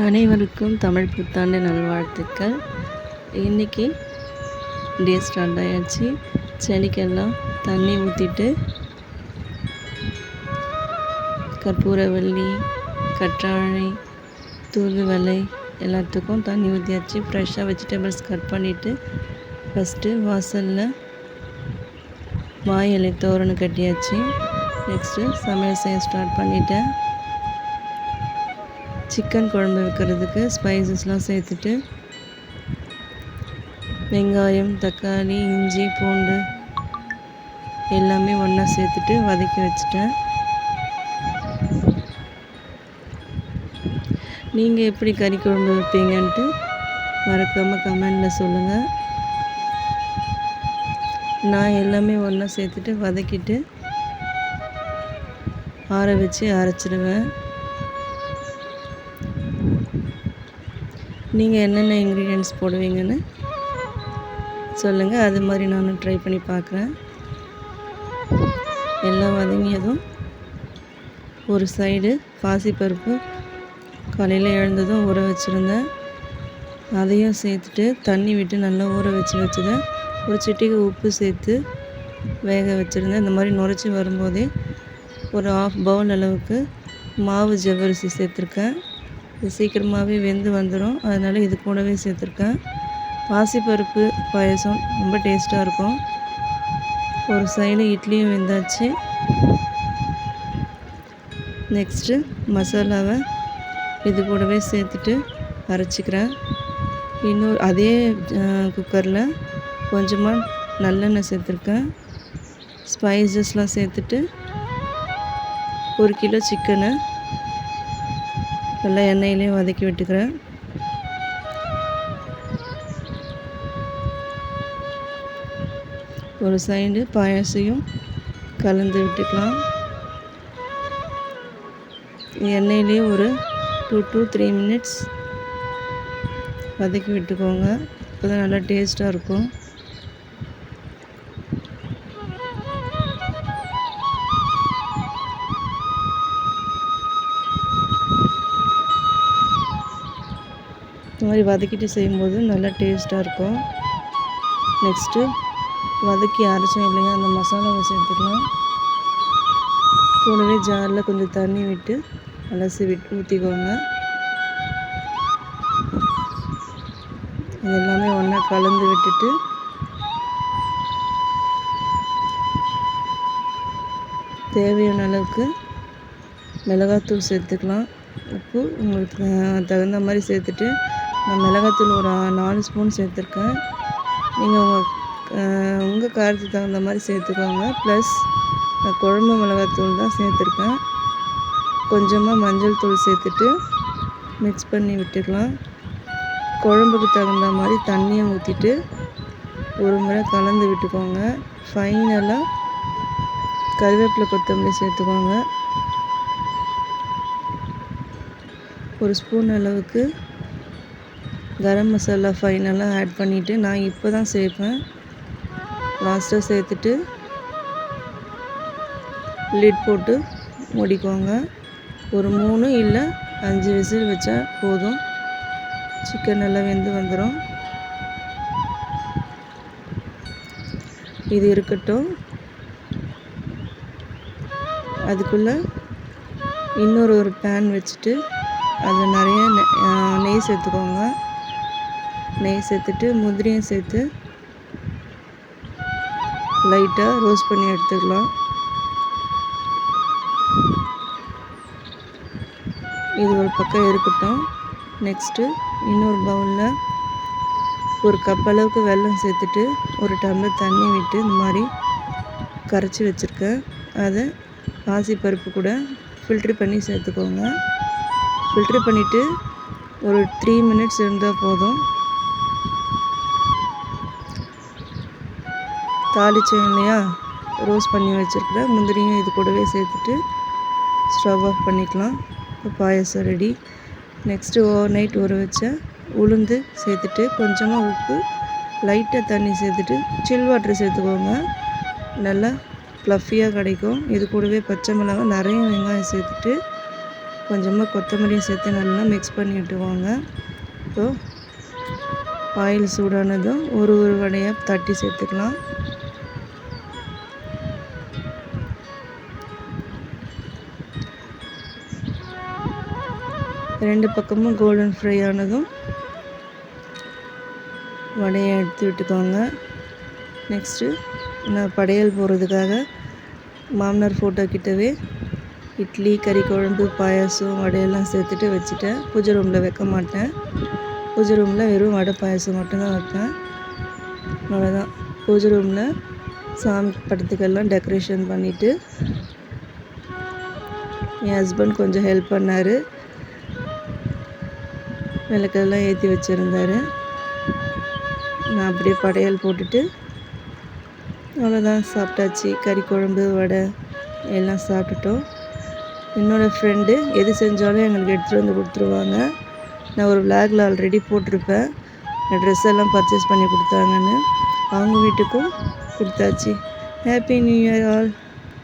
அனைவருக்கும் தமிழ் புத்தாண்டு நல்வாழ்த்துக்கள். இன்றைக்கி டே ஸ்டார்ட் ஆயாச்சு. செடிக்கெல்லாம் தண்ணி ஊற்றிட்டு கற்பூரவள்ளி கற்றாழை தூதுவளை எல்லாத்துக்கும் தண்ணி ஊற்றியாச்சு ஃப்ரெஷ்ஷாக வெஜிடபிள்ஸ் கட் பண்ணிவிட்டு ஃபஸ்ட்டு வாசலில் வாய் இலை தோரணம் கட்டியாச்சு. நெக்ஸ்ட்டு சமையல் செய்ய ஸ்டார்ட் பண்ணிட்டேன். சிக்கன் குழம்பு வைக்கிறதுக்கு ஸ்பைசஸ்லாம் சேர்த்துட்டு வெங்காயம் தக்காளி இஞ்சி பூண்டு எல்லாமே ஒன்றா சேர்த்துட்டு வதக்கி வச்சுட்டேன். நீங்கள் எப்படி கறி குழம்பு வைப்பீங்கன்ட்டு மறக்காமல் கமெண்டில் சொல்லுங்கள் நான் எல்லாமே ஒன்றா சேர்த்துட்டு வதக்கிட்டு ஆற வச்சு அரைச்சிடுவேன் நீங்கள் என்னென்ன இன்க்ரீடியன்ட்ஸ் போடுவீங்கன்னு சொல்லுங்கள் அது மாதிரி நானும் ட்ரை பண்ணி பார்க்குறேன் எல்லாம் வதங்கியதும் ஒரு சைடு பாசிப்பருப்பு காலையில் எழுந்ததும் ஊற வச்சுருந்தேன். அதையும் சேர்த்துட்டு தண்ணி விட்டு நல்லா ஊற வச்சு வச்சுதான் ஒரு சிட்டிக்கு உப்பு சேர்த்து வேக வச்சுருந்தேன். இந்த மாதிரி நுரைச்சி வரும்போதே ஒரு ஆஃப் பவுல் அளவுக்கு மாவு ஜவ்வரிசி சேர்த்துருக்கேன். இது சீக்கிரமாகவே வெந்து வந்துடும் அதனால் இது கூடவே சேர்த்துருக்கேன். பாசிப்பருப்பு பாயசம் ரொம்ப டேஸ்ட்டாக இருக்கும். ஒரு சைடு இட்லியும் வெந்தாச்சு. நெக்ஸ்ட்டு மசாலாவை இது கூடவே சேர்த்துட்டு அரைச்சிக்கிறேன். இன்னொரு அதே குக்கரில் கொஞ்சமாக நல்லெண்ணெய் சேர்த்துருக்கேன். ஸ்பைசஸ்லாம் சேர்த்துட்டு ஒரு கிலோ சிக்கனை நல்லா எண்ணெயிலையும் வதக்கி விட்டுக்கிறேன். ஒரு சைடு பாயாசையும் கலந்து விட்டுக்கலாம். எண்ணெயிலே ஒரு டூ டூ த்ரீ மினிட்ஸ் வதக்கி விட்டுக்கோங்க. அப்போ தான் நல்லா டேஸ்ட்டாக இருக்கும். இந்த மாதிரி வதக்கிட்டு செய்யும்போது நல்லா டேஸ்ட்டாக இருக்கும். நெக்ஸ்ட்டு வதக்கி அரைச்சோம் இல்லைங்க அந்த மசாலாவை சேர்த்துக்கலாம். கூடவே ஜாரில் கொஞ்சம் தண்ணி விட்டு அலசி விட்டு ஊற்றிக்கோங்க இது எல்லாமே ஒன்றா கலந்து விட்டுட்டு தேவையான அளவுக்கு மிளகாத்தூள் சேர்த்துக்கலாம். உப்பு உங்களுக்கு தகுந்த மாதிரி சேர்த்துட்டு நான் மிளகாத்தூள் ஒரு நாலு ஸ்பூன் சேர்த்துருக்கேன். நீங்கள் உங்கள் உங்கள் காரத்துக்கு தகுந்த மாதிரி சேர்த்துக்கோங்க. ப்ளஸ் நான் குழம்பு மிளகாத்தூள் தான் சேர்த்துருக்கேன். கொஞ்சமாக மஞ்சள் தூள் சேர்த்துட்டு மிக்ஸ் பண்ணி விட்டுக்கலாம். குழம்புக்கு தகுந்த மாதிரி தண்ணியை ஊற்றிட்டு ஒரு முறை கலந்து விட்டுக்கோங்க. ஃபைனலாக கருவேப்பிலை கொத்தமல்லி சேர்த்துக்கோங்க. ஒரு ஸ்பூன் அளவுக்கு கரம் மசாலா ஃபைனலாக ஆட் பண்ணிவிட்டு நான் இப்போ தான் சேர்ப்பேன் லாஸ்ட்டாக சேர்த்துட்டு லிட் போட்டு முடிக்கோங்க. ஒரு மூணு இல்லை அஞ்சு விசில் வச்சா போதும். சிக்கன் நல்லா வெந்து வந்துடும் இது இருக்கட்டும். அதுக்குள்ளே இன்னொரு ஒரு பேன் வச்சுட்டு அதில் நிறைய நெய் சேர்த்துக்கோங்க. நெய் சேர்த்துட்டு முந்திரியும் சேர்த்து லைட்டாக ரோஸ்ட் பண்ணி எடுத்துக்கலாம். இது ஒரு பக்கம் இருக்கட்டும். நெக்ஸ்ட்டு இன்னொரு பவுலில் ஒரு கப் அளவுக்கு வெல்லம் சேர்த்துட்டு ஒரு டம்ளர் தண்ணி விட்டு இந்த மாதிரி கரைச்சி வச்சுருக்கேன். அதை பாசிப்பருப்பு கூட ஃபில்ட்ரு பண்ணி சேர்த்துக்கோங்க. ஃபில்ட்ரு பண்ணிவிட்டு ஒரு த்ரீ மினிட்ஸ் இருந்தால் போதும். தாளித்தேன் இல்லையா ரோஸ்ட் பண்ணி வச்சுருக்குற முந்திரியும் இது கூடவே சேர்த்துட்டு ஸ்டவ் ஆஃப் பண்ணிக்கலாம். இப்போ payasam ready next overnight ஊற வச்ச உளுந்து சேர்த்துட்டு கொஞ்சமாக உப்பு லைட்டாக தண்ணி சேர்த்துட்டு சில் வாட்ரு சேர்த்துக்கோங்க. நல்லா ஃப்ளஃபியாக கிடைக்கும். இது கூடவே பச்சை மிளகாய் நிறைய வெங்காயம் சேர்த்துட்டு கொஞ்சமாக கொத்தமல்லியும் சேர்த்து நல்லா மிக்ஸ் பண்ணி விட்டுவாங்க இப்போது ஆயில் சூடானதும் ஒரு ஒரு வடையாக தட்டி சேர்த்துக்கலாம். ரெண்டு பக்கமும் கோல்டன் ஃப்ரை ஆனதும் வடையை எடுத்து விட்டுக்கோங்க. நெக்ஸ்ட்டு நான் படையல் போடுறதுக்காக மாமனார் ஃபோட்டோ கிட்டவே இட்லி கறி குழம்பு பாயாசம் வடையெல்லாம் சேர்த்துட்டு வச்சுட்டேன். பூஜை ரூமில் வைக்க மாட்டேன். பூஜை ரூமில் வெறும் வடை பாயாசம் மட்டும்தான் வைப்பேன். அவ்வளோதான் பூஜை ரூமில் சாமி படத்துக்கெல்லாம் டெக்கரேஷன் பண்ணிவிட்டு என் ஹஸ்பண்ட் கொஞ்சம் ஹெல்ப் பண்ணார். விளக்கெல்லாம் ஏற்றி வச்சுருந்தார். நான் அப்படியே படையல் போட்டுட்டு அவ்வளோதான் சாப்பிட்டாச்சு. கறி குழம்பு வடை எல்லாம் சாப்பிட்டுட்டோம். என்னோடய ஃப்ரெண்டு எது செஞ்சாலும் எங்களுக்கு எடுத்துகிட்டு வந்து கொடுத்துருவாங்க. நான் ஒரு விளாகில் ஆல்ரெடி போட்டிருப்பேன். ட்ரெஸ் எல்லாம் பர்ச்சேஸ் பண்ணி கொடுத்தாங்கன்னு. அவங்க வீட்டுக்கும் கொடுத்தாச்சு. Happy new year all